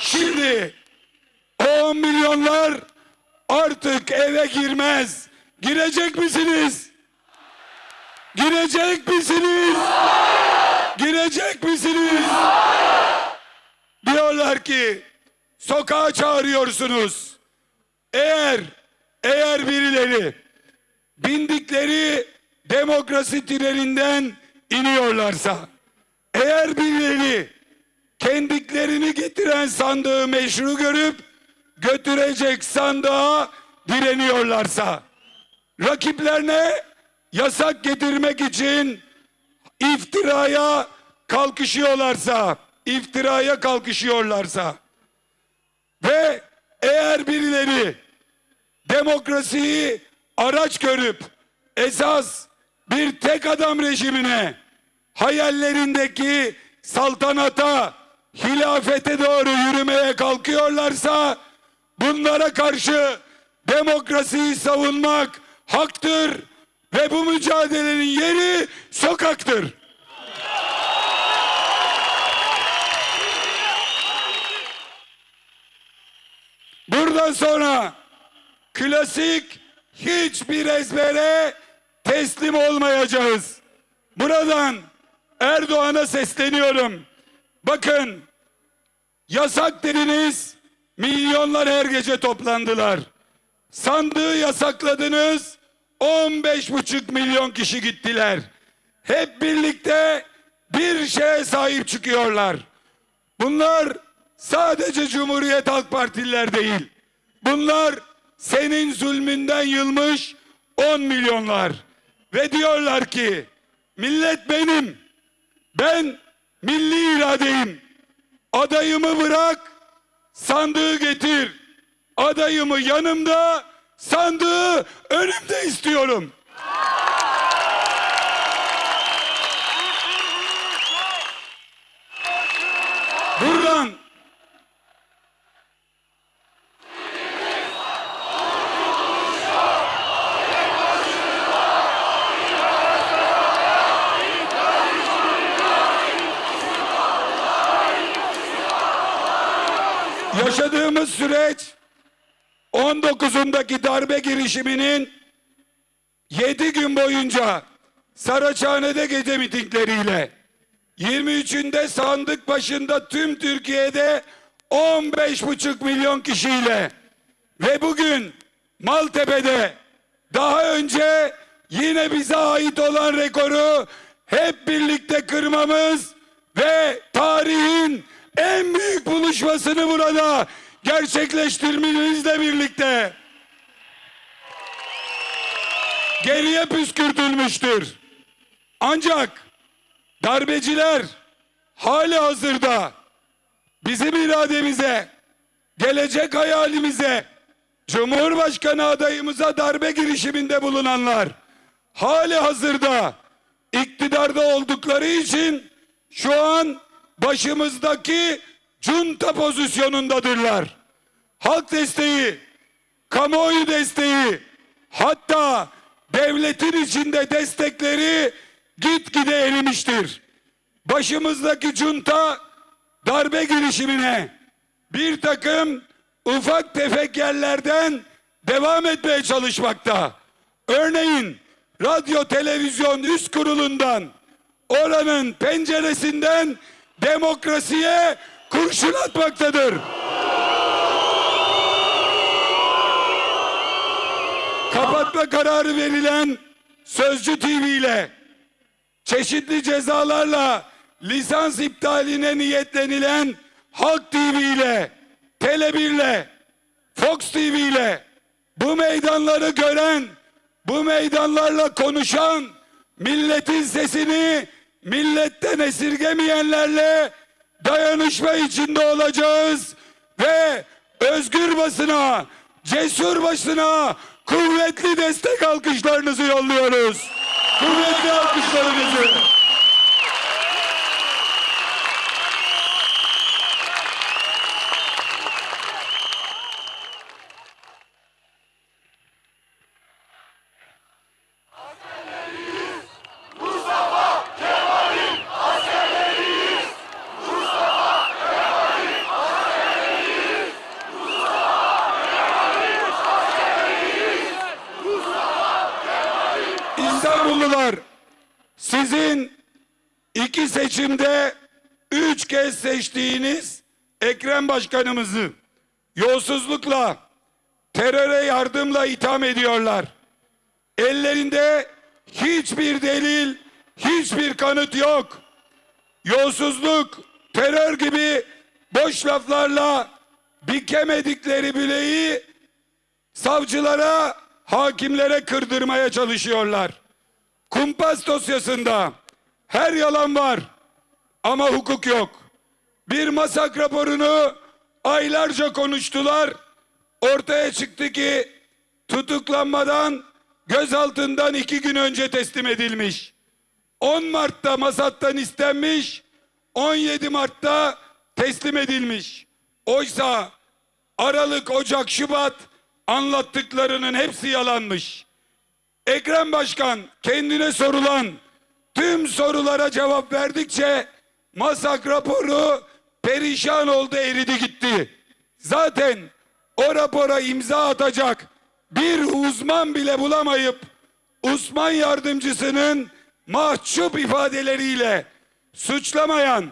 Şimdi o 10 milyonlar artık eve girmez. Girecek misiniz? Girecek misiniz? Girecek misiniz? Diyorlar ki sokağa çağırıyorsunuz. Eğer eğer birileri bindikleri demokrasi treninden iniyorlarsa, eğer birileri kendiklerini getiren sandığı meşru görüp götürecek sandığa direniyorlarsa, rakiplerine yasak getirmek için iftiraya kalkışıyorlarsa, iftiraya kalkışıyorlarsa ve eğer birileri demokrasiyi araç görüp esas bir tek adam rejimine hayallerindeki saltanata hilafete doğru yürümeye kalkıyorlarsa bunlara karşı demokrasiyi savunmak haktır ve bu mücadelenin yeri sokaktır. Buradan sonra klasik hiçbir ezbere teslim olmayacağız. Buradan Erdoğan'a sesleniyorum. Bakın yasak dediniz milyonlar her gece toplandılar. Sandığı yasakladınız 15 buçuk milyon kişi gittiler. Hep birlikte bir şeye sahip çıkıyorlar. Bunlar sadece Cumhuriyet Halk Partililer değil. Bunlar senin zulmünden yılmış 10 milyonlar. Ve diyorlar ki millet benim. Ben milli iradeyim. Adayımı bırak, sandığı getir. Adayımı yanımda, sandığı önümde istiyorum. Buradan yaşadığımız süreç 19'undaki darbe girişiminin 7 gün boyunca Saraçhane'de gece mitingleriyle 23'ünde sandık başında tüm Türkiye'de 15,5 milyon kişiyle ve bugün Maltepe'de daha önce yine bize ait olan rekoru hep birlikte kırmamız ve tarihin en büyük buluşmasını burada gerçekleştirmemizle birlikte geriye püskürtülmüştür. Ancak darbeciler hali hazırda bizim irademize, gelecek hayalimize, Cumhurbaşkanı adayımıza darbe girişiminde bulunanlar hali hazırda iktidarda oldukları için şu an başımızdaki junta pozisyonundadırlar. Halk desteği, kamuoyu desteği, hatta devletin içinde destekleri gitgide erimiştir. Başımızdaki junta darbe girişimine bir takım ufak tefek yerlerden devam etmeye çalışmakta. Örneğin radyo televizyon üst kurulundan oranın penceresinden demokrasiye kurşun atmaktadır. Kapatma kararı verilen Sözcü TV ile çeşitli cezalarla lisans iptaline niyetlenilen Halk TV ile Tele1 ile Fox TV ile bu meydanları gören bu meydanlarla konuşan milletin sesini milletten esirgemeyenlerle dayanışma içinde olacağız ve özgür basına, cesur basına kuvvetli destek alkışlarınızı yolluyoruz. Kuvvetli alkışlarınızı. Sordular. Sizin iki seçimde üç kez seçtiğiniz Ekrem Başkanımızı yolsuzlukla, teröre yardımla itham ediyorlar. Ellerinde hiçbir delil, hiçbir kanıt yok. Yolsuzluk, terör gibi boş laflarla bükemedikleri bileği savcılara, hakimlere kırdırmaya çalışıyorlar. Kumpas dosyasında her yalan var ama hukuk yok. Bir masak raporunu aylarca konuştular. Ortaya çıktı ki tutuklanmadan gözaltından iki gün önce teslim edilmiş. 10 Mart'ta Masat'tan istenmiş, 17 Mart'ta teslim edilmiş. Oysa Aralık, Ocak, Şubat anlattıklarının hepsi yalanmış. Ekrem Başkan kendine sorulan tüm sorulara cevap verdikçe Masak raporu perişan oldu eridi gitti. Zaten o rapora imza atacak bir uzman bile bulamayıp Osman yardımcısının mahcup ifadeleriyle suçlamayan,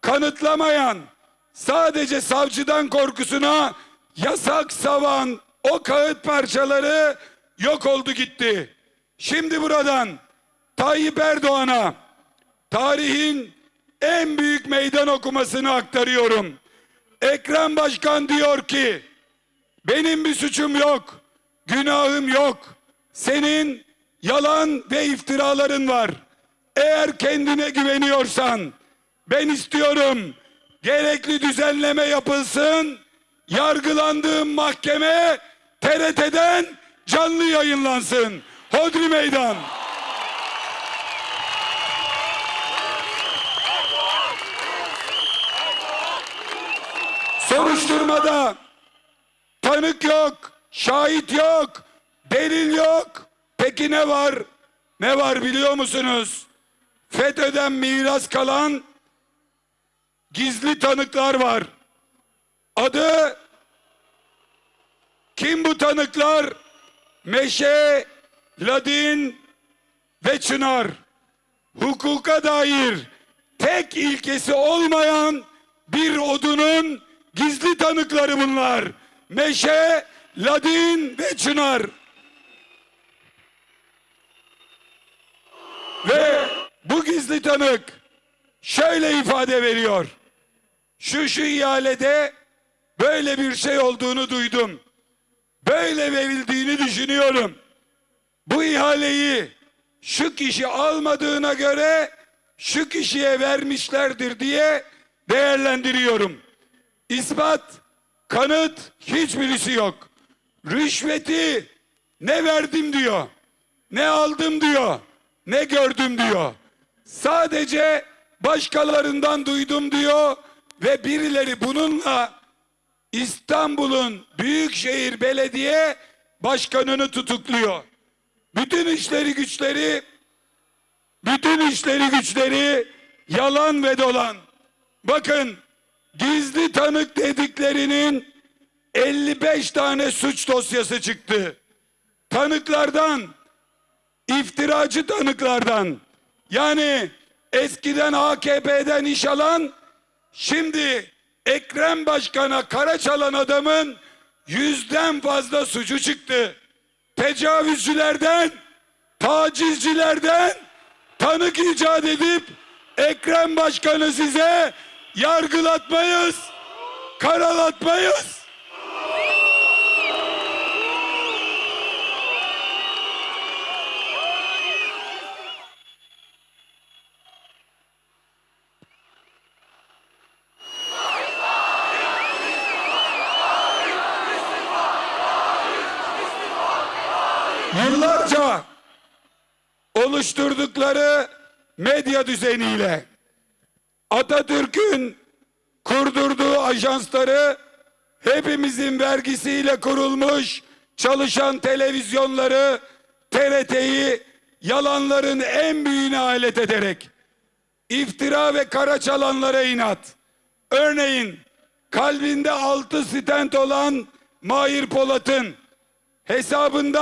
kanıtlamayan, sadece savcıdan korkusuna yasak savan o kağıt parçaları yok oldu gitti. Şimdi buradan Tayyip Erdoğan'a tarihin en büyük meydan okumasını aktarıyorum. Ekrem Başkan diyor ki benim bir suçum yok, günahım yok. Senin yalan ve iftiraların var. Eğer kendine güveniyorsan ben istiyorum gerekli düzenleme yapılsın. Yargılandığım mahkeme TRT'den canlı yayınlansın. Hodri meydan. Soruşturmada tanık yok, şahit yok, delil yok. Peki ne var? Ne var biliyor musunuz? FETÖ'den miras kalan gizli tanıklar var. Adı kim bu tanıklar? Meşe, Ladin ve Çınar. Hukuka dair tek ilkesi olmayan bir odunun gizli tanıkları bunlar. Meşe, Ladin ve Çınar. Ve bu gizli tanık şöyle ifade veriyor. Şu şu ihalede böyle bir şey olduğunu duydum. Böyle verildiğini düşünüyorum. Bu ihaleyi şu kişi almadığına göre şu kişiye vermişlerdir diye değerlendiriyorum. İspat, kanıt hiçbirisi yok. Rüşveti ne verdim diyor, ne aldım diyor, ne gördüm diyor. Sadece başkalarından duydum diyor ve birileri bununla İstanbul'un Büyükşehir Belediye Başkanını tutukluyor. Bütün işleri güçleri bütün işleri güçleri yalan ve dolan. Bakın gizli tanık dediklerinin 55 tane suç dosyası çıktı. Tanıklardan iftiracı tanıklardan yani eskiden AKP'den iş alan şimdi Ekrem Başkan'a kara çalan adamın yüzden fazla suçu çıktı. Tecavüzcülerden, tacizcilerden tanık icat edip Ekrem Başkan'ı size yargılatmayız, karalatmayız. Oluşturdukları medya düzeniyle Atatürk'ün kurdurduğu ajansları hepimizin vergisiyle kurulmuş çalışan televizyonları TRT'yi yalanların en büyüğüne alet ederek iftira ve kara çalanlara inat. Örneğin kalbinde altı stent olan Mahir Polat'ın hesabından